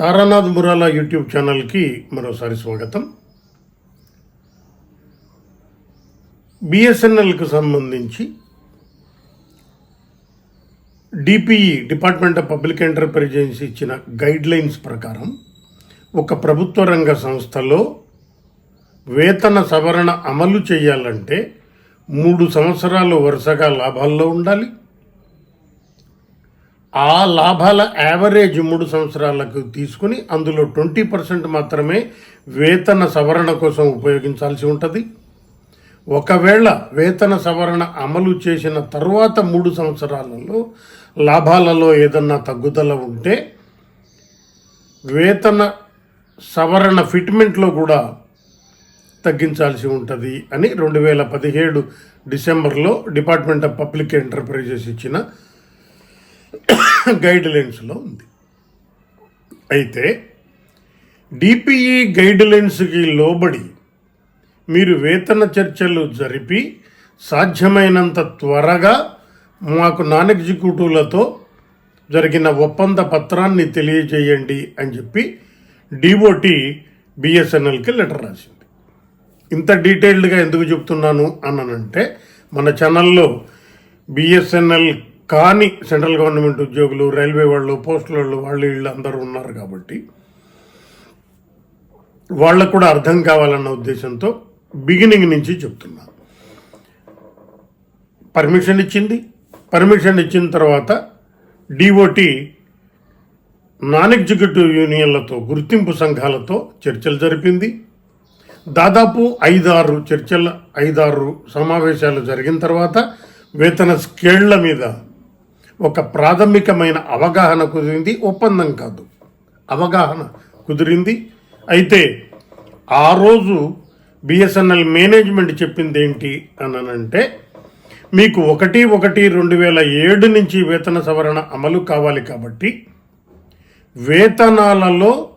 Taranath మురాలా YouTube ఛానల్కి మరోసారి స్వాగతం. బిఎస్ఎన్ఎల్కు సంబంధించి DPE department of public enterprises ఇచ్చిన గైడ్లైన్స్ ప్రకారం ఒక ప్రభుత్వ రంగ సంస్థలో వేతన సవరణ అమలు చేయాలంటే మూడు సంవత్సరాలు వరుసగా లాభాల్లో ఉండాలి. ఆ లాభాల యావరేజ్ మూడు సంవత్సరాలకు తీసుకుని అందులో ట్వంటీ పర్సెంట్ మాత్రమే వేతన సవరణ కోసం ఉపయోగించాల్సి ఉంటుంది. ఒకవేళ వేతన సవరణ అమలు చేసిన తర్వాత మూడు సంవత్సరాలలో లాభాలలో ఏదన్నా తగ్గుదల ఉంటే వేతన సవరణ ఫిట్మెంట్లో కూడా తగ్గించాల్సి ఉంటుంది అని రెండు వేల పదిహేడు డిసెంబర్లో డిపార్ట్మెంట్ ఆఫ్ పబ్లిక్ ఎంటర్ప్రైజెస్ ఇచ్చిన గైడ్లైన్స్లో ఉంది. అయితే డిపిఈ గైడ్లైన్స్కి లోబడి మీరు వేతన చర్చలు జరిపి సాధ్యమైనంత త్వరగా మాకు నాన్ ఎగ్జిక్యూటివ్లతో జరిగిన ఒప్పంద పత్రాన్ని తెలియజేయండి అని చెప్పి డిఓటి బిఎస్ఎన్ఎల్కి లెటర్ రాసింది. ఇంత డీటెయిల్డ్గా ఎందుకు చెప్తున్నాను అనంటే మన ఛానల్లో బిఎస్ఎన్ఎల్ కాని సెంట్రల్ గవర్నమెంట్ ఉద్యోగులు రైల్వే వాళ్ళు పోస్టుల వాళ్ళు వాళ్ళు వీళ్ళు అందరూ ఉన్నారు కాబట్టి వాళ్ళకు కూడా అర్థం కావాలన్న ఉద్దేశంతో బిగినింగ్ నుంచి చెప్తున్నా. పర్మిషన్ ఇచ్చింది. పర్మిషన్ ఇచ్చిన తర్వాత డిఓటి నాన్ ఎగ్జిక్యూటివ్ యూనియన్లతో గుర్తింపు సంఘాలతో చర్చలు జరిపింది. దాదాపు ఐదారు చర్చల ఐదారు సమావేశాలు జరిగిన తర్వాత వేతన స్కేళ్ళ మీద ఒక ప్రాథమికమైన అవగాహన కుదిరింది ఒప్పందం కాదు. అవగాహన కుదిరింది. అయితే ఆ రోజు బిఎస్ఎన్ఎల్ మేనేజ్మెంట్ చెప్పింది ఏంటి అనంటే మీకు ఒకటి ఒకటి రెండు వేల ఏడు నుంచి వేతన సవరణ అమలు కావాలి కాబట్టి వేతనాలలో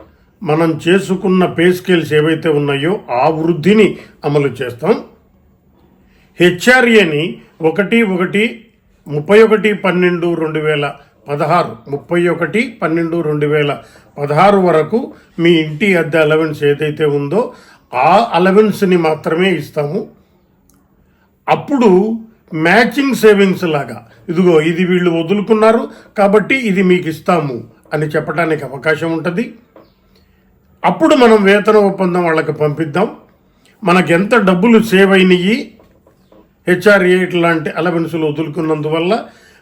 మనం చేసుకున్న పే స్కేల్స్ ఏవైతే ఉన్నాయో ఆ వృద్ధిని అమలు చేస్తాం. హెచ్ఆర్ఏని ఒకటి ఒకటి ముప్పై ఒకటి పన్నెండు రెండు వేల పదహారు. ముప్పై ఒకటి పన్నెండు రెండు వేల పదహారు వరకు మీ ఇంటి అద్దె అలవెన్స్ ఏదైతే ఉందో ఆ అలవెన్స్ని మాత్రమే ఇస్తాము. అప్పుడు మ్యాచింగ్ సేవింగ్స్ లాగా. ఇదిగో ఇది వీళ్ళు వదులుకున్నారు కాబట్టి ఇది మీకు ఇస్తాము అని చెప్పడానికి అవకాశం ఉంటుంది. అప్పుడు మనం వేతన ఒప్పందం వాళ్ళకి పంపిద్దాం. మనకు ఎంత డబ్బులు సేవ్ అయినాయి హెచ్ఆర్ఏ ఇట్లాంటి అలవెన్సులు వదులుకున్నందువల్ల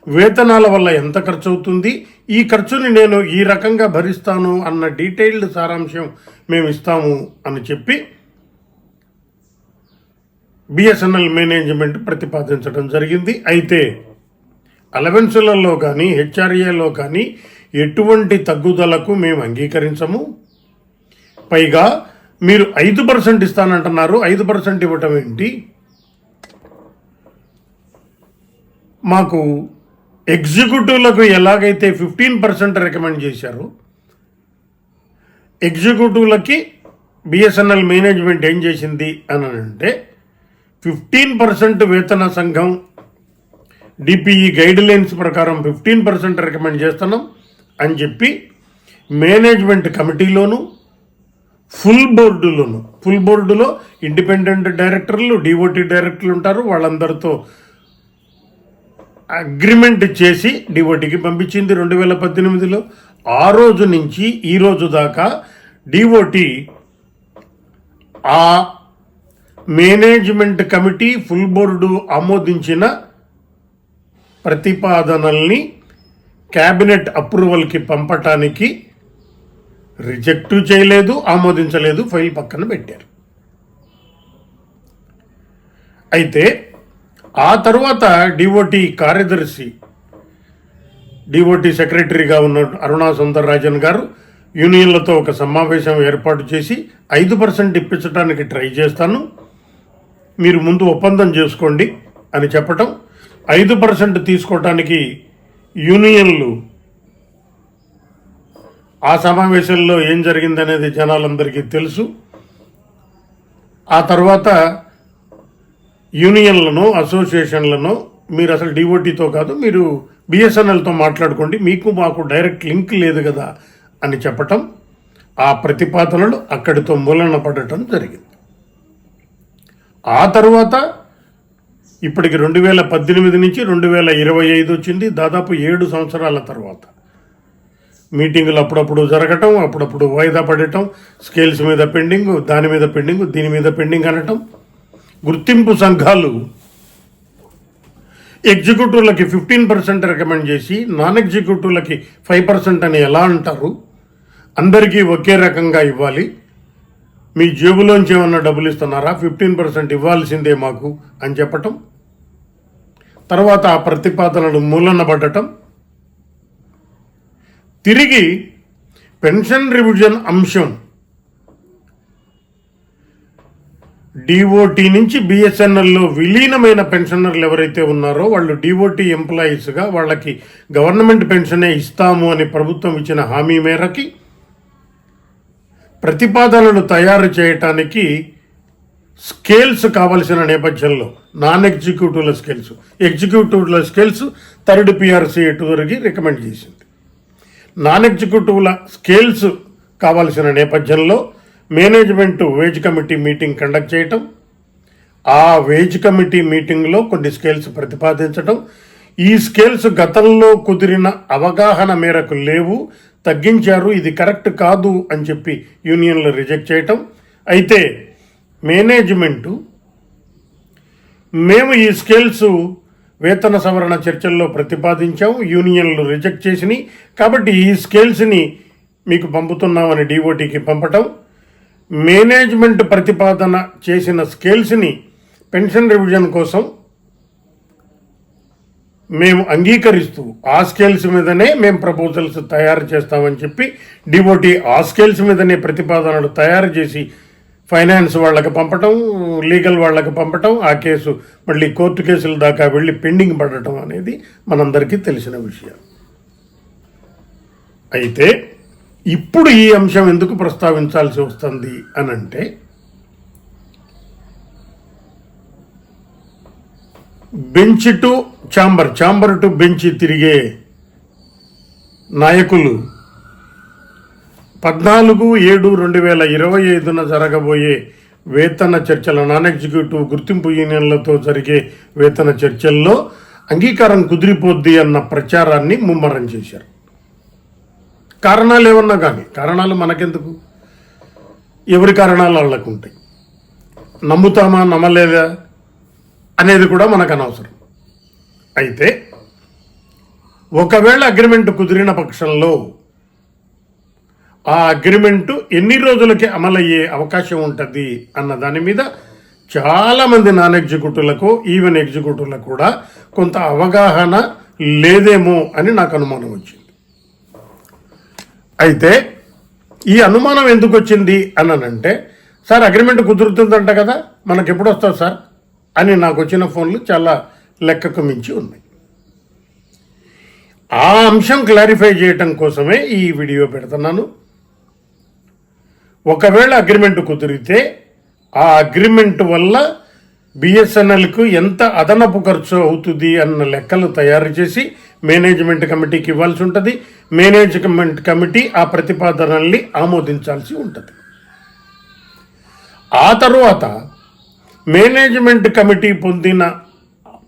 వేతనాల వల్ల ఎంత ఖర్చు అవుతుంది ఈ ఖర్చుని నేను ఈ రకంగా భరిస్తాను అన్న డీటెయిల్డ్ సారాంశం మేము ఇస్తాము అని చెప్పి బిఎస్ఎన్ఎల్ మేనేజ్మెంట్ ప్రతిపాదించడం జరిగింది. అయితే అలవెన్సులలో కానీ హెచ్ఆర్ఏలో కానీ ఎటువంటి తగ్గుదలకు మేము అంగీకరించము. పైగా మీరు ఐదు పర్సెంట్ ఇస్తానంటున్నారు. ఐదు పర్సెంట్ ఇవ్వటం ఏంటి? మాకు ఎగ్జిక్యూటివ్లకు ఎలాగైతే ఫిఫ్టీన్ పర్సెంట్ రికమెండ్ చేశారో ఎగ్జిక్యూటివ్లకి బిఎస్ఎన్ఎల్ మేనేజ్మెంట్ ఏం చేసింది అని అంటే ఫిఫ్టీన్ పర్సెంట్ వేతన సంఘం డిపిఈ గైడ్ లైన్స్ ప్రకారం ఫిఫ్టీన్ పర్సెంట్ రికమెండ్ చేస్తున్నాం అని చెప్పి మేనేజ్మెంట్ కమిటీలోను ఫుల్ బోర్డులోను ఫుల్ బోర్డులో ఇండిపెండెంట్ డైరెక్టర్లు డిఓటి డైరెక్టర్లు ఉంటారు వాళ్ళందరితో అగ్రిమెంట్ చేసి డివోటీకి పంపించింది రెండు వేల పద్దెనిమిదిలో. ఆ రోజు నుంచి ఈ రోజు దాకా డిఓటి ఆ మేనేజ్మెంట్ కమిటీ ఫుల్ బోర్డు ఆమోదించిన ప్రతిపాదనల్ని క్యాబినెట్ అప్రూవల్కి పంపటానికి రిజెక్టు చేయలేదు ఆమోదించలేదు ఫైల్ పక్కన పెట్టారు. అయితే ఆ తర్వాత డిఓటి కార్యదర్శి డిఓటి సెక్రటరీగా ఉన్న అరుణా సుందర రాజన్ గారు యూనియన్లతో ఒక సమావేశం ఏర్పాటు చేసి ఐదు పర్సెంట్ ఇప్పించడానికి ట్రై చేస్తాను. మీరు ముందు ఒప్పందం చేసుకోండి అని చెప్పటం. ఐదు పర్సెంట్ తీసుకోవటానికి యూనియన్లు ఆ సమావేశంలో ఏం జరిగిందనేది జనాలందరికీ తెలుసు. ఆ తర్వాత యూనియన్లను అసోసియేషన్లను మీరు అసలు డిఓటీతో కాదు మీరు బిఎస్ఎన్ఎల్తో మాట్లాడుకోండి మీకు మాకు డైరెక్ట్ లింక్ లేదు కదా అని చెప్పటం ఆ ప్రతిపాదనలు అక్కడితో మూలన పడటం జరిగింది. ఆ తర్వాత ఇప్పటికి రెండు వేల పద్దెనిమిది నుంచి రెండు వేల ఇరవై ఐదు వచ్చింది దాదాపు ఏడు సంవత్సరాల తర్వాత. మీటింగులు అప్పుడప్పుడు జరగటం అప్పుడప్పుడు వాయిదా పడటం స్కేల్స్ మీద పెండింగ్ దాని మీద పెండింగ్ దీని మీద పెండింగ్ అనటం గుర్తింపు సంఘాలు ఎగ్జిక్యూటివ్లకి ఫిఫ్టీన్ పర్సెంట్ రికమెండ్ చేసి నాన్ ఎగ్జిక్యూటివ్లకి ఫైవ్ పర్సెంట్ అని ఎలా అంటారు? అందరికీ ఒకే రకంగా ఇవ్వాలి. మీ జేబులోంచి ఏమన్నా డబ్బులు ఇస్తున్నారా? ఫిఫ్టీన్ పర్సెంట్ ఇవ్వాల్సిందే మాకు అని చెప్పటం. తర్వాత ఆ ప్రతిపాదనలు మూలన పడటం. తిరిగి పెన్షన్ రివిజన్ అంశం డిఓటి నుంచి బిఎస్ఎన్ఎల్లో విలీనమైన పెన్షనర్లు ఎవరైతే ఉన్నారో వాళ్ళు డిఓటి ఎంప్లాయీస్గా వాళ్ళకి గవర్నమెంట్ పెన్షనే ఇస్తాము అని ప్రభుత్వం ఇచ్చిన హామీ మేరకి ప్రతిపాదనలు తయారు చేయటానికి స్కేల్స్ కావలసిన నేపథ్యంలో నాన్ ఎగ్జిక్యూటివ్ల స్కేల్స్. ఎగ్జిక్యూటివ్ల స్కేల్స్ థర్డ్ పిఆర్సీ ఇటువరకు రికమెండ్ చేసింది. నాన్ ఎగ్జిక్యూటివ్ల స్కేల్స్ కావాల్సిన నేపథ్యంలో management wage committee meeting conduct చేయటం ఆ వేజ్ కమిటీ మీటింగ్లో కొన్ని స్కేల్స్ ప్రతిపాదించటం. ఈ స్కేల్స్ గతంలో కుదిరిన అవగాహన మేరకు లేవు తగ్గించారు ఇది కరెక్ట్ కాదు అని చెప్పి యూనియన్లు రిజెక్ట్ చేయటం. అయితే మేనేజ్మెంటు మేము ఈ స్కేల్స్ వేతన సవరణ చర్చల్లో ప్రతిపాదించాము యూనియన్లు రిజెక్ట్ చేసినాయి. కాబట్టి ఈ స్కేల్స్ని మీకు పంపుతున్నామని డిఓటీకి పంపటం. మేనేజ్మెంట్ ప్రతిపాదన చేసిన స్కేల్స్ని పెన్షన్ రివిజన్ కోసం మేము అంగీకరిస్తూ ఆ స్కేల్స్ మీదనే మేము ప్రపోజల్స్ తయారు చేస్తామని చెప్పి డివోటీ ఆ స్కేల్స్ మీదనే ప్రతిపాదనలు తయారు చేసి ఫైనాన్స్ వాళ్ళకి పంపటం లీగల్ వాళ్ళకి పంపటం ఆ కేసు మళ్ళీ కోర్టు కేసుల దాకా వెళ్ళి పెండింగ్ పడటం అనేది మనందరికీ తెలిసిన విషయం. అయితే ఇప్పుడు ఈ అంశం ఎందుకు ప్రస్తావించాల్సి వస్తుంది అని అంటే bench to chamber chamber to bench తిరిగే నాయకులు పద్నాలుగు ఏడు రెండు వేల ఇరవై ఐదున జరగబోయే వేతన చర్చల నాన్ ఎగ్జిక్యూటివ్ గుర్తింపు యూనియన్లతో జరిగే వేతన చర్చల్లో అంగీకారం కుదిరిపోద్ది అన్న ప్రచారాన్ని ముమ్మరం చేశారు. కారణాలు ఏమన్నా కానీ కారణాలు మనకెందుకు? ఎవరి కారణాలు వాళ్ళకు ఉంటాయి నమ్ముతామా నమ్మలేదా అనేది కూడా మనకు అనవసరం. అయితే ఒకవేళ అగ్రిమెంట్ కుదిరిన పక్షంలో ఆ అగ్రిమెంటు ఎన్ని రోజులకి అమలయ్యే అవకాశం ఉంటుంది అన్న దాని మీద చాలామంది నాన్ ఎగ్జిక్యూటివ్లకు ఈవెన్ ఎగ్జిక్యూటివ్లకు కూడా కొంత అవగాహన లేదేమో అని నాకు అనుమానం వచ్చింది. అయితే ఈ అనుమానం ఎందుకు వచ్చింది అన్నానంటే సార్ అగ్రిమెంట్ కుదురుతుందంట కదా మనకి ఎప్పుడు వస్తుంది సార్? అని నాకు వచ్చిన ఫోన్లు చాలా లెక్కకు మించి ఉన్నాయి. ఆ అంశం క్లారిఫై చేయటం కోసమే ఈ వీడియో పెడుతున్నాను. ఒకవేళ అగ్రిమెంట్ కుదిరితే ఆ అగ్రిమెంట్ వల్ల బిఎస్ఎన్ఎల్కు ఎంత అదనపు ఖర్చు అవుతుంది అన్న లెక్కలు తయారు చేసి మేనేజ్మెంట్ కమిటీకి ఇవ్వాల్సి ఉంటుంది. మేనేజ్మెంట్ కమిటీ ఆ ప్రతిపాదనల్ని ఆమోదించాల్సి ఉంటుంది. ఆ తరువాత మేనేజ్మెంట్ కమిటీ పొందిన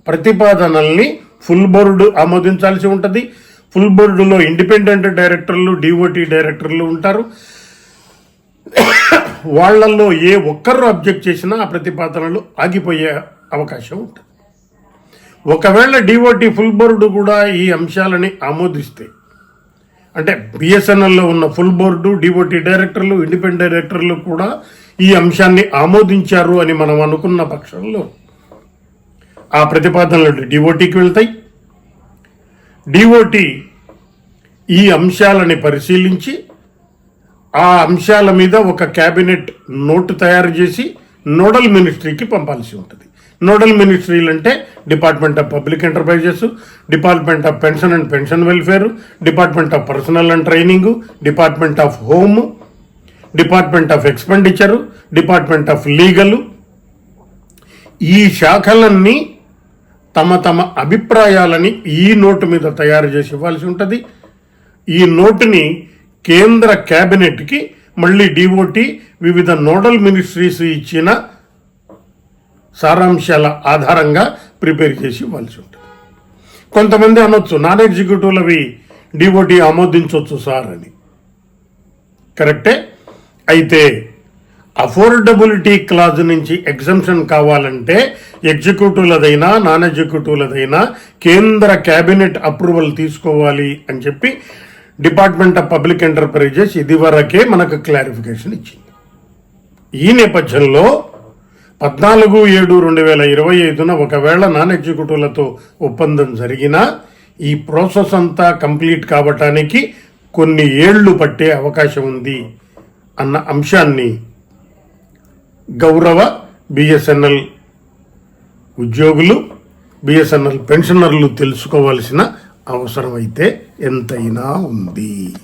ప్రతిపాదనల్ని ఫుల్ బోర్డు ఆమోదించాల్సి ఉంటుంది. ఫుల్ బోర్డులో ఇండిపెండెంట్ డైరెక్టర్లు డిఓటి డైరెక్టర్లు ఉంటారు. వాళ్ళల్లో ఏ ఒక్కరు అబ్జెక్ట్ చేసినా ఆ ప్రతిపాదనలు ఆగిపోయే అవకాశం ఉంటుంది. ఒకవేళ డిఓటి ఫుల్ బోర్డు కూడా ఈ అంశాలని ఆమోదిస్తే అంటే బిఎస్ఎన్ఎల్లో ఉన్న ఫుల్ బోర్డు డిఓటి డైరెక్టర్లు ఇండిపెండెంట్ డైరెక్టర్లు కూడా ఈ అంశాన్ని ఆమోదించారు అని మనం అనుకున్న పక్షంలో ఆ ప్రతిపాదనలు డిఓటికి వెళ్తాయి. డిఓటి ఈ అంశాలని పరిశీలించి ఆ అంశాల మీద ఒక క్యాబినెట్ నోటు తయారు చేసి నోడల్ మినిస్ట్రీకి పంపాల్సి ఉంటుంది. నోడల్ మినిస్ట్రీలు అంటే department of public enterprises department of pension and pension welfare department of personnel and training department of home department of expenditure department of legal. ఈ శాఖలన్నీ తమ తమ అభిప్రాయాలని ఈ నోటు మీద తయారు చేసి ఇవ్వాల్సి ఉంటుంది. ఈ నోటుని కేంద్ర క్యాబినెట్కి మళ్ళీ డిఓటి వివిధ నోడల్ మినిస్ట్రీస్ ఇచ్చిన సారాంశాల ఆధారంగా ప్రిపేర్ చేసి ఇవ్వాల్సి ఉంటుంది. కొంతమంది అనొచ్చు నాన్ ఎగ్జిక్యూటివ్లవి డిఓటి ఆమోదించవచ్చు సార్ అని. కరెక్టే? అయితే అఫోర్డబిలిటీ క్లాజ్ నుంచి ఎగ్జంప్షన్ కావాలంటే ఎగ్జిక్యూటివ్లదైనా నాన్ ఎగ్జిక్యూటివ్లదైనా కేంద్ర క్యాబినెట్ అప్రూవల్ తీసుకోవాలి అని చెప్పి డిపార్ట్మెంట్ ఆఫ్ పబ్లిక్ ఎంటర్ప్రైజెస్ ఇదివరకే మనకు క్లారిఫికేషన్ ఇచ్చింది. ఈ నేపథ్యంలో పద్నాలుగు ఏడు రెండు వేల ఇరవై ఐదున ఒకవేళ నాన్ ఎగ్జిక్యూటివ్లతో ఒప్పందం జరిగినా ఈ ప్రాసెస్ అంతా కంప్లీట్ కావటానికి కొన్ని ఏళ్ళు పట్టే అవకాశం ఉంది అన్న అంశాన్ని గౌరవ బిఎస్ఎన్ఎల్ ఉద్యోగులు బిఎస్ఎన్ఎల్ పెన్షనర్లు తెలుసుకోవాల్సిన అవసరమైతే ఎంతైనా ఉంది.